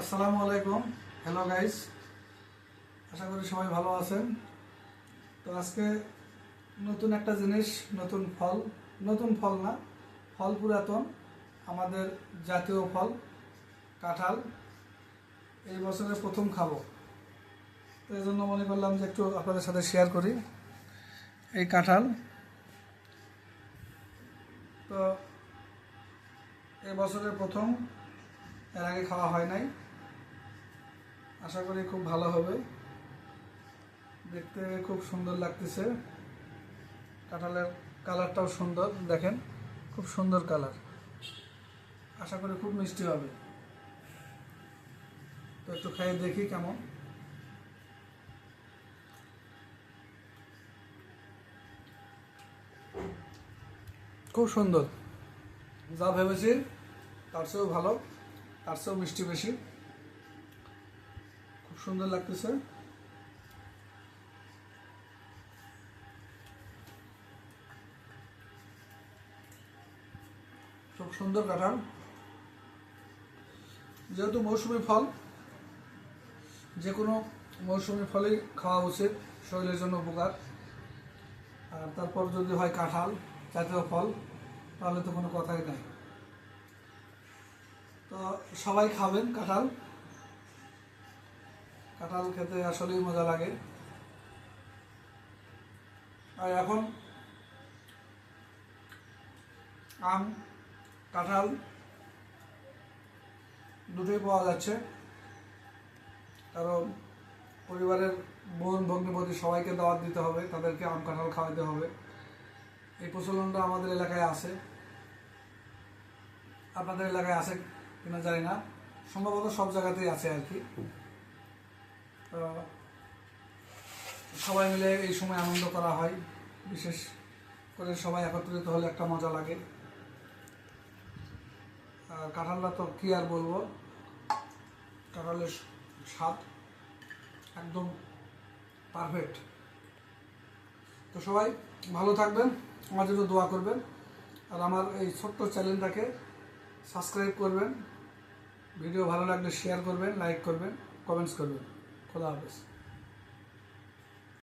আসসালামু আলাইকুম। Hello guys আশা করি সবাই ভালো আছেন। তো আজকে নতুন একটা জিনিস, নতুন ফল নতুন ফল না, ফল পুরাতন, আমাদের জাতীয় ফল, কাঁঠাল। এই বছরে প্রথম খাব। তো এই জন্য মনে করলাম যে একটু আপনাদের সাথে শেয়ার করি। এই কাঁঠাল। তো এই বছরের প্রথম, এর আগে খাওয়া হয় নাই। আশা করি খুব ভালো হবে। দেখতে খুব সুন্দর লাগতেছে। কাঁঠালের কালারটাও সুন্দর, দেখেন, খুব সুন্দর কালার। আশা করি খুব মিষ্টি হবে। তো একটু খাইয়ে দেখি কেমন। খুব সুন্দর। যা ভেবেছি, তার চেয়েও ভালো, তার চেয়েও মিষ্টি বেশি। খুব সুন্দর লাগতেছে। খুব সুন্দর কাঁঠাল। যেহেতু মৌসুমি ফল যে কোনো মৌসুমি ফলই খাওয়া উচিত, শরীরের জন্য উপকার। আর তারপর যদি হয় কাঁঠাল, জাতীয় ফল, তাহলে তো কোনো কথাই নাই। তো সবাই খাবেন কাঁঠাল। কাঁঠাল খেতে আসলেই মজা লাগে। আর এখন আম, কাঁঠাল দুটোই পাওয়া যাচ্ছে। কারণ পরিবারের বোন, ভগ্নিপতি সবাইকে দাওয়াত দিতে হবে, তাদেরকে আম, কাঁঠাল খাওয়াতে হবে। এই প্রচলনটা আমাদের এলাকায় আছে। আপনাদের এলাকায় আছে কিনা জানি না। সম্ভবত সব জায়গাতেই আছে আর কি। সবাই মিলে এই সময় আনন্দ করা হয়। বিশেষ করে সবাই একত্রিত হলে একটা মজা লাগে। আর কাঁঠালটা তো কী আর বলব? কাঁঠালের স্বাদ একদম পারফেক্ট তো সবাই ভালো থাকবেন, আমার জন্য দোয়া করবেন। আর আমার এই ছোট্ট চ্যানেলটাকে সাবস্ক্রাইব করবেন। ভিডিও ভালো লাগলে শেয়ার করবেন লাইক করবেন কমেন্টস করবেন। palavras.